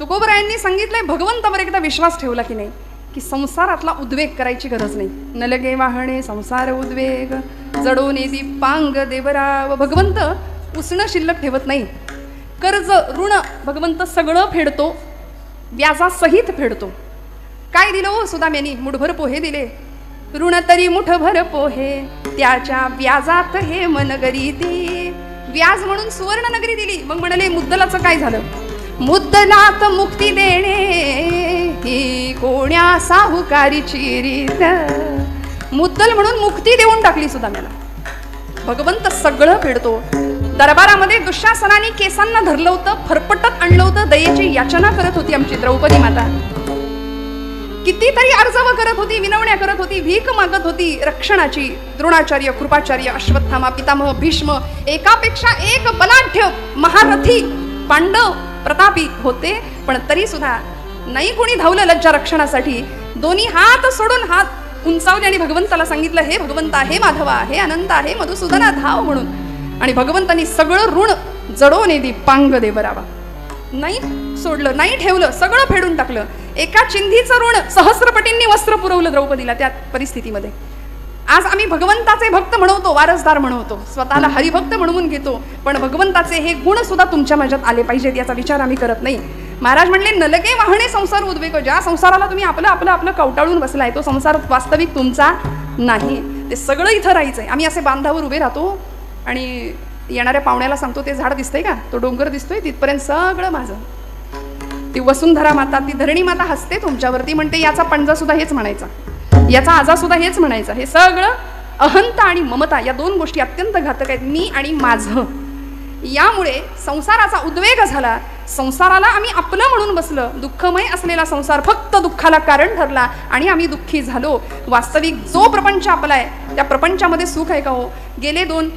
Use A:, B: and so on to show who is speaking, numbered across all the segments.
A: तुकोबरायांनी सांगितलंय भगवंतावर एकदा विश्वास ठेवला की नाही? की संसारातला उद्वेग करायची गरज नाही. नलगे वाहणे संसार उद्वेग जडो दीपांग देवराव. भगवंत उसणं शिल्लक ठेवत नाही. कर्ज ऋण भगवंत सगळं फेडतो. व्याजासहित फेडतो. काय दिलं हो सुदाम्यानी मुठभर पोहे दिले. ऋण तरी मुठभर पोहे. त्याच्या व्याजात हे मनगरी ती. व्याज म्हणून सुवर्ण नगरी दिली. मग म्हणाले मुद्दलाचं काय झालं? मुद्दलात मुक्ती देणे ही कोण्या साहुकारीची रीत मुद्दल म्हणून मुक्ती देऊन टाकली मला भगवंत सगळं फेडतो. दरबारामध्ये दुःशासनाने केसांना धरलं होतं फरफटत आणलं होतं दयेची याचना करत होती आमची द्रौपदी माता. कितीतरी अर्जव करत होती विनवण्या करत होती भीक मागत होती रक्षणाची द्रोणाचार्य कृपाचार्य अश्वत्थामा पितामह भीष्म एकापेक्षा एक बलाढ्य महारथी पांडव प्रतापी होते पण तरी सुद्धा नाही कोणी धावलं लज्जा रक्षणासाठी. दोन्ही हात सोडून हात उंचावले आणि भगवंताला सांगितलं हे भगवंता हे माधवा हे अनंत आहे मधुसूदना धाव म्हणून. आणि भगवंतांनी सगळं ऋण जडवून दीपांग पांग देवरावा नाही सोडलं नाही ठेवलं सगळं फेडून टाकलं. एका चिंधीचं ऋण सहस्रपटींनी वस्त्र पुरवलं द्रौपदीला त्या परिस्थितीमध्ये. आज आम्ही भगवंताचे भक्त म्हणवतो वारसदार म्हणवतो. स्वतःला हरिभक्त म्हणवून घेतो. पण भगवंताचे हे गुण सुद्धा तुमच्या माझ्यात आले पाहिजेत याचा विचार आम्ही करत नाही. महाराज म्हणले नलगे वाहणे संसार उद्वेग ज्या संसाराला तुम्ही आपलं आपलं आपलं कवटाळून बसलाय. तो संसार वास्तविक तुमचा नाही. ते सगळं इथं राहायचं आहे आम्ही असे बांधावर उभे राहतो आणि येणाऱ्या पाहुण्याला सांगतो ते झाड दिसतंय का? तो डोंगर दिसतोय तिथपर्यंत सगळं माझं. ती वसुंधरा माता ती धरणी माता हसते तुमच्यावरती. म्हणते याचा पणजा सुद्धा हेच म्हणायचा. याचा आजार सुद्धा हेच म्हणायचा हे सगळं अहंता आणि ममता या दोन गोष्टी अत्यंत घातक आहेत मी आणि माझं. यामुळे संसाराचा उद्वेग झाला. संसाराला आम्ही आपलं म्हणून बसलं. दुःखमय असलेला संसार फक्त दुःखाला कारण ठरला आणि आम्ही दुःखी झालो. वास्तविक जो प्रपंच आपला आहे त्या प्रपंचामध्ये सुख आहे का हो? गेले दोन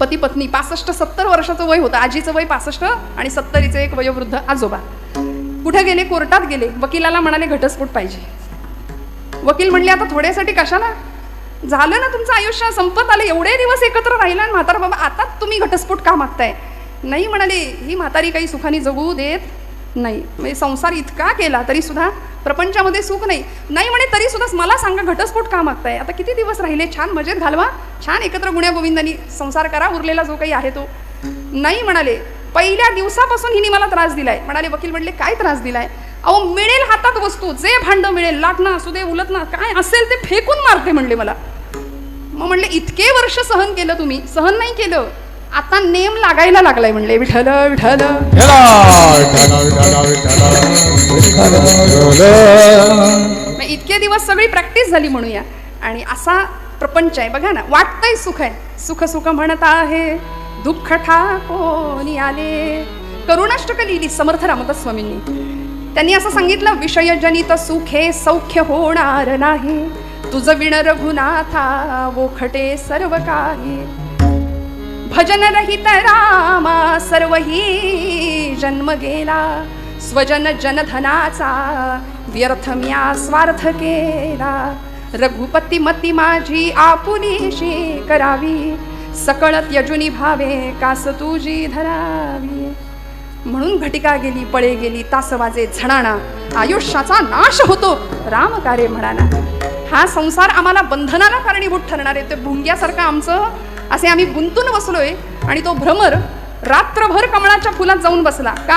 A: पती पत्नी पासष्ट सत्तर वर्षाचं वय होतं. आजीचं वय पासष्ट आणि सत्तरीचे एक वयोवृद्ध आजोबा. कुठे गेले? कोर्टात गेले. वकिलाला म्हणाले घटस्फोट पाहिजे. वकील म्हणले आता थोड्यासाठी कशाला? झालं ना तुमचं आयुष्य संपत आलं. एवढे दिवस एकत्र राहिला आणि म्हातारा बाबा आता तुम्ही घटस्फोट का मागताय? नाही म्हणाले ही म्हातारी काही सुखाने जगू देत नाही. म्हणजे संसार इतका केला तरी सुद्धा प्रपंचामध्ये सुख नाही. नाही म्हणे तरी सुद्धा मला सांगा घटस्फोट का मागताय? आता किती दिवस राहिले? छान मजेत घालवा. छान एकत्र गुण्या गोविंदांनी संसार करा उरलेला जो काही आहे तो. नाही म्हणाले. पहिल्या दिवसापासून हिने मला त्रास दिलाय. म्हणाले वकील म्हणले काय त्रास दिलाय? अहो मिळेल हातात वस्तू जे भांड मिळेल लाटणं असू दे उलट ना काय असेल ते फेकून मारते म्हणले मला. मग म्हणले इतके वर्ष सहन केलं तुम्ही सहन नाही केलं. आता नेम लागायला लागलाय म्हणले विठल विठल इतके दिवस सगळी प्रॅक्टिस झाली म्हणूया. आणि असा प्रपंच आहे बघा ना वाटतंय सुख आहे. सुख सुख म्हणत आहे दुःख ठाकोनी आले करुणाष्टक लिहिली समर्थ रामदास स्वामींनी. त्यांनी असं सांगितलं विषयजनित सुखे सौख्य होणार नाही. तुझं विण रघुनाथा वोखटे सर्व काही. भजन रहित रामा सर्वही जन्म गेला. स्वजन जनधनाचा व्यर्थ म्या स्वार्थ केला. रघुपती मती माझी आपुलीशी करावी. सकळत यजुनी भावे कास तुझी धरावी. म्हणून घटिका गेली पळे गेली तास वाजे झणाणा. आयुष्याचा नाश होतो राम कार्य म्हणाना हा संसार आम्हाला बंधनाला कारणीभूत ठरणार आहे. ते भुंग्यासारखं आमचं असे आम्ही गुंतून बसलोय. आणि तो भ्रमर रात्रभर कमळाच्या फुलात जाऊन बसला. का